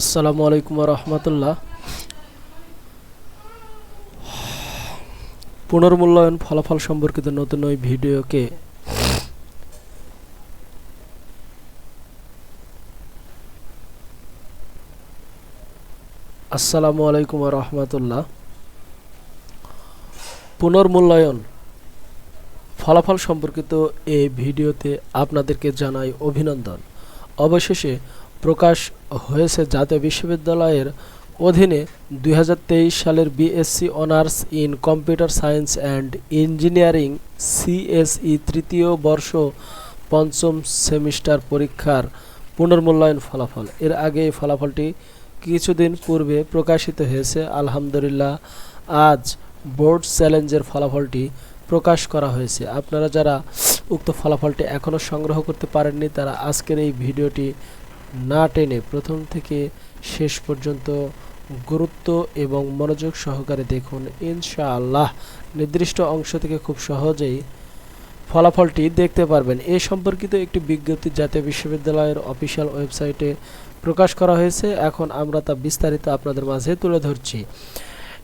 আসসালামু আলাইকুম রহমতুল্লাহ পুনর্মূল্যায়ন ফলাফল সম্পর্কিত নতুন ওই ভিডিওকে আসসালামু আলাইকুম রহমতুল্লাহ পুনর্মূল্যায়ন ফলাফল সম্পর্কিত এই ভিডিওতে আপনাদেরকে জানাই অভিনন্দন। অবশেষে প্রকাশ হয়েছে জাতীয় বিশ্ববিদ্যালয়ের অধীনে দুই হাজার তেইশ সালের BSc honours in computer science and engineering CSE তৃতীয় বর্ষ পঞ্চম সেমিস্টার পরীক্ষার পুনর্মূল্যায়ন ফলাফল। এর আগে এই ফলাফলটি কিছুদিন পূর্বে প্রকাশিত হয়েছে। আলহামদুলিল্লাহ, আজ বোর্ড চ্যালেঞ্জের ফলাফলটি প্রকাশ করা হয়েছে। আপনারা যারা উক্ত ফলাফলটি এখনও সংগ্রহ করতে পারেননি, তারা আজকের এই ভিডিওটি না টেনে প্রথম থেকে শেষ পর্যন্ত গুরুত্ব এবং মনোযোগ সহকারে দেখুন, ইনশাআল্লাহ। নির্দিষ্ট অংশ থেকে খুব সহজেই ফলাফলটি দেখতে পারবেন। এ সম্পর্কিত একটি বিজ্ঞপ্তি জাতীয় বিশ্ববিদ্যালয়ের অফিসিয়াল ওয়েবসাইটে প্রকাশ করা হয়েছে। এখন আমরা তা বিস্তারিত আপনাদের মাঝে তুলে ধরছি।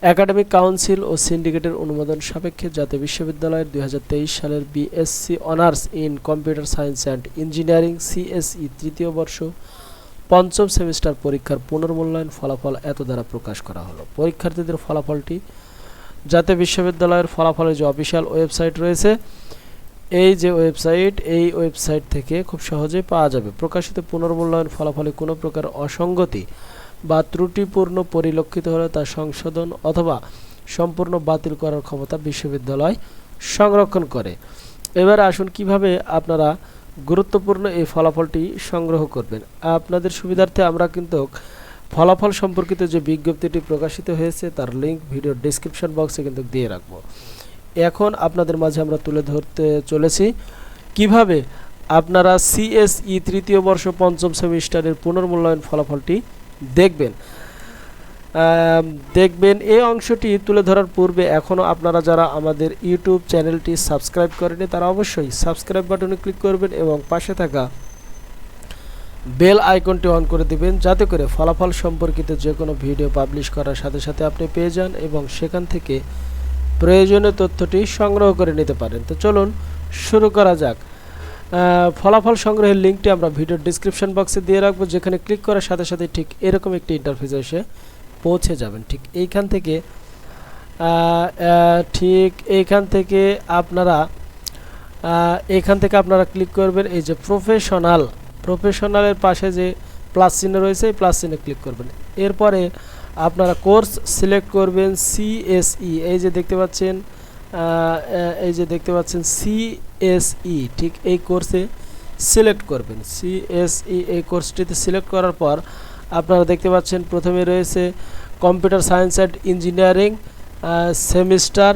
একাডেমিক কাউন্সিল ও সিন্ডিকেটের অনুমোদন সাপেক্ষে জাতীয় বিশ্ববিদ্যালয়ের দুই হাজার তেইশ সালের BSc honours in computer science and engineering CSE তৃতীয় বর্ষ, পঞ্চম সেমিস্টার পরীক্ষার পুনর্মূল্যায়ন ফলাফল এত দ্বারা প্রকাশ করা হলো। পরীক্ষার্থীদের ফলাফলটি জাতীয় বিশ্ববিদ্যালয়ের ফলাফলের যে অফিসিয়াল ওয়েবসাইট রয়েছে, এই যে ওয়েবসাইট, এই ওয়েবসাইট থেকে খুব সহজেই পাওয়া যাবে। প্রকাশিত পুনর্মূল্যায়ন ফলাফলে কোনো প্রকার অসঙ্গতি বা ত্রুটিপূর্ণ পরিলক্ষিত হলে তা সংশোধন অথবা সম্পূর্ণ বাতিল করার ক্ষমতা বিশ্ববিদ্যালয় সংরক্ষণ করে। এবার আসুন কীভাবে আপনারা গুরুত্বপূর্ণ এই ফলাফলটি সংগ্রহ করবেন। আপনাদের সুবিধার্থে আমরা কিন্তু ফলাফল সম্পর্কিত যে বিজ্ঞপ্তিটি প্রকাশিত হয়েছে তার লিঙ্ক ভিডিও ডিসক্রিপশন বক্সে কিন্তু দিয়ে রাখব। এখন আপনাদের মাঝে আমরা তুলে ধরতে চলেছি কীভাবে আপনারা সিএসই তৃতীয় বর্ষ পঞ্চম সেমিস্টারের পুনর্মূল্যায়ন ফলাফলটি দেখবেন। দেখবেন এই অংশটি তুলে ধরার পূর্বে এখনও আপনারা যারা আমাদের ইউটিউব চ্যানেলটি সাবস্ক্রাইব করেনি তারা অবশ্যই সাবস্ক্রাইব বাটনে ক্লিক করবেন এবং পাশে থাকা বেল আইকনটি অন করে দিবেন, যাতে করে ফলাফল সম্পর্কিত যে কোনো ভিডিও পাবলিশ করার সাথে সাথে আপনি পেয়ে যান এবং সেখান থেকে প্রয়োজনীয় তথ্যটি সংগ্রহ করে নিতে পারেন। তো চলুন শুরু করা যাক। ফলাফল সংগ্রহের লিঙ্কটি আমরা ভিডিওর ডিসক্রিপশন বক্সে দিয়ে রাখব, যেখানে ক্লিক করার সাথে সাথে ঠিক এরকম একটি ইন্টারফেস এসে পৌঁছে যাবেন। ঠিক এইখান থেকে ঠিক এইখান থেকে আপনারা এখান থেকে আপনারা ক্লিক করবেন, এই যে প্রফেশনাল প্রফেশনালের পাশে যে প্লাস চিহ্ন রয়েছে, এই প্লাস চিহ্নে ক্লিক করবেন। এরপরে আপনারা কোর্স সিলেক্ট করবেন সিএসই এই যে দেখতে পাচ্ছেন এই যে দেখতে পাচ্ছেন সিএসই ঠিক এই কোর্সে সিলেক্ট করবেন। সিএসই এই কোর্সটিতে সিলেক্ট করার পর আপনারা দেখতে পাচ্ছেন প্রথমে রয়েছে computer science and engineering semester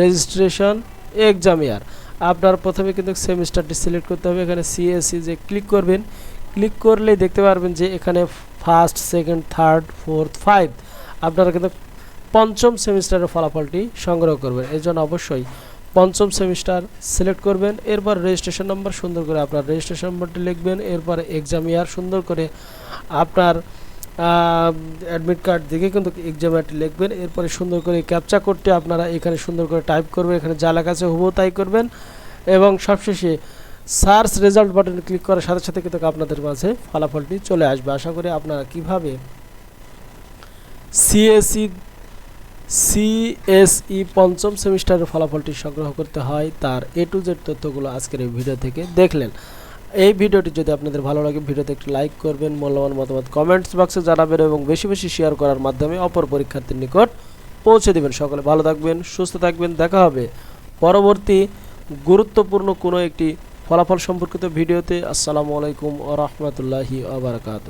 registration exam year আপনার প্রথমে কিন্তু সেমিস্টারটি সিলেক্ট করতে হবে। এখানে সিএসসি যে ক্লিক করবেন ক্লিক করলেই দেখতে পারবেন যে এখানে first second third fourth five আপনারা কিন্তু পঞ্চম সেমিস্টারের ফলাফলটি সংগ্রহ করবেন। এই জন্য অবশ্যই পঞ্চম সেমিস্টার সিলেক্ট করবেন। এরপর রেজিস্ট্রেশন নম্বর সুন্দর করে আপনার রেজিস্ট্রেশন নম্বরটি লিখবেন। এরপর এক্সাম ইয়ার সুন্দর করে আপনার অ্যাডমিট কার্ড দেখে কিন্তু এক্সাম ইয়ারটি লিখবেন। এরপরে সুন্দর করে ক্যাপচা করতে আপনারা এখানে সুন্দর করে টাইপ করবেন। এখানে যা লেখা আছে হুবহু তাই করবেন। এবং সবশেষে সার্চ রেজাল্ট বাটনে ক্লিক করার সাথে সাথে কিন্তু আপনাদের মাঝে ফলাফলটি চলে আসবে। আশা করি আপনারা কীভাবে সিএসই সিএসই পঞ্চম সেমিস্টারের ফলাফলটি সংগ্রহ করতে হয় তার এ টু জেড তথ্যগুলো আজকের এই ভিডিও থেকে দেখলেন। এই ভিডিওটি যদি আপনাদের ভালো লাগে, ভিডিওতে একটি লাইক করবেন, মূল্যবান মতামত কমেন্টস বক্সে জানাবেন এবং বেশি বেশি শেয়ার করার মাধ্যমে অপর পরীক্ষার্থীর নিকট পৌঁছে দেবেন। সকলে ভালো থাকবেন, সুস্থ থাকবেন, দেখা হবে পরবর্তী গুরুত্বপূর্ণ কোনো একটি ফলাফল সম্পর্কিত ভিডিওতে। আসসালামু আলাইকুম ও রহমতুল্লাহি আবরকাত